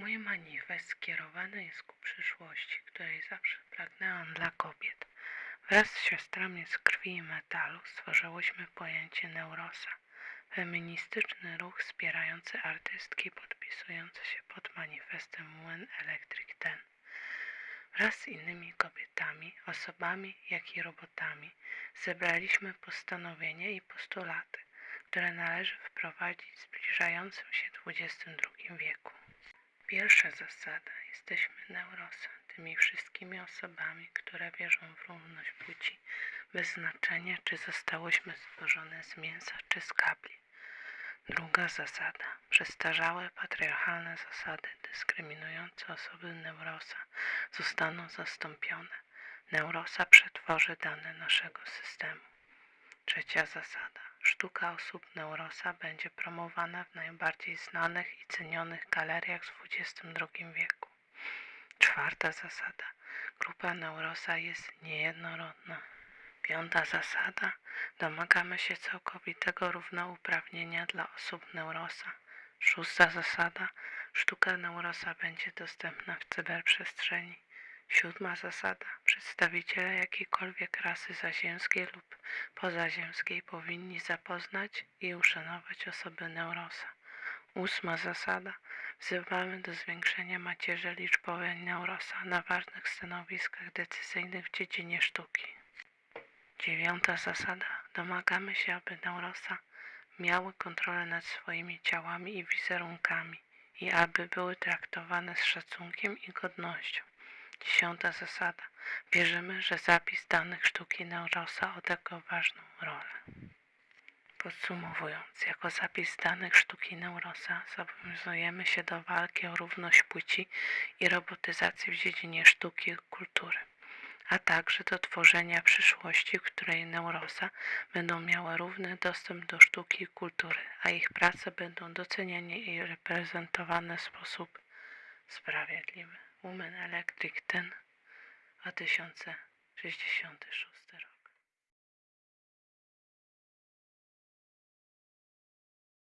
Mój manifest skierowany jest ku przyszłości, której zawsze pragnęłam dla kobiet. Wraz z siostrami z krwi i metalu stworzyłyśmy pojęcie Neurosa, feministyczny ruch wspierający artystki podpisujące się pod manifestem Młyn Electric Ten. Wraz z innymi kobietami, osobami, jak i robotami zebraliśmy postanowienia i postulaty, które należy wprowadzić w zbliżającym się XXI wieku. Pierwsza zasada. Jesteśmy neurosem, tymi wszystkimi osobami, które wierzą w równość płci, bez znaczenia, czy zostałyśmy stworzone z mięsa, czy z kabli. Druga zasada. Przestarzałe, patriarchalne zasady dyskryminujące osoby neurosa zostaną zastąpione. Neurosa przetworzy dane naszego systemu. Trzecia zasada. Sztuka osób neurosa będzie promowana w najbardziej znanych i cenionych galeriach w XXI wieku. Czwarta zasada. Grupa neurosa jest niejednorodna. Piąta zasada. Domagamy się całkowitego równouprawnienia dla osób neurosa. Szósta zasada. Sztuka neurosa będzie dostępna w cyberprzestrzeni. Siódma zasada. Przedstawiciele jakiejkolwiek rasy zaziemskiej lub pozaziemskiej powinni zapoznać i uszanować osoby neurosa. Ósma zasada. Wzywamy do zwiększenia macierzy liczbowej neurosa na ważnych stanowiskach decyzyjnych w dziedzinie sztuki. Dziewiąta zasada. Domagamy się, aby neurosa miały kontrolę nad swoimi ciałami i wizerunkami i aby były traktowane z szacunkiem i godnością. Dziesiąta zasada. Wierzymy, że zapis danych sztuki neurosa odegra ważną rolę. Podsumowując, jako zapis danych sztuki neurosa zobowiązujemy się do walki o równość płci i robotyzacji w dziedzinie sztuki i kultury, a także do tworzenia przyszłości, w której neurosa będą miały równy dostęp do sztuki i kultury, a ich prace będą doceniane i reprezentowane w sposób sprawiedliwy. Women Electric ten 2066 rok.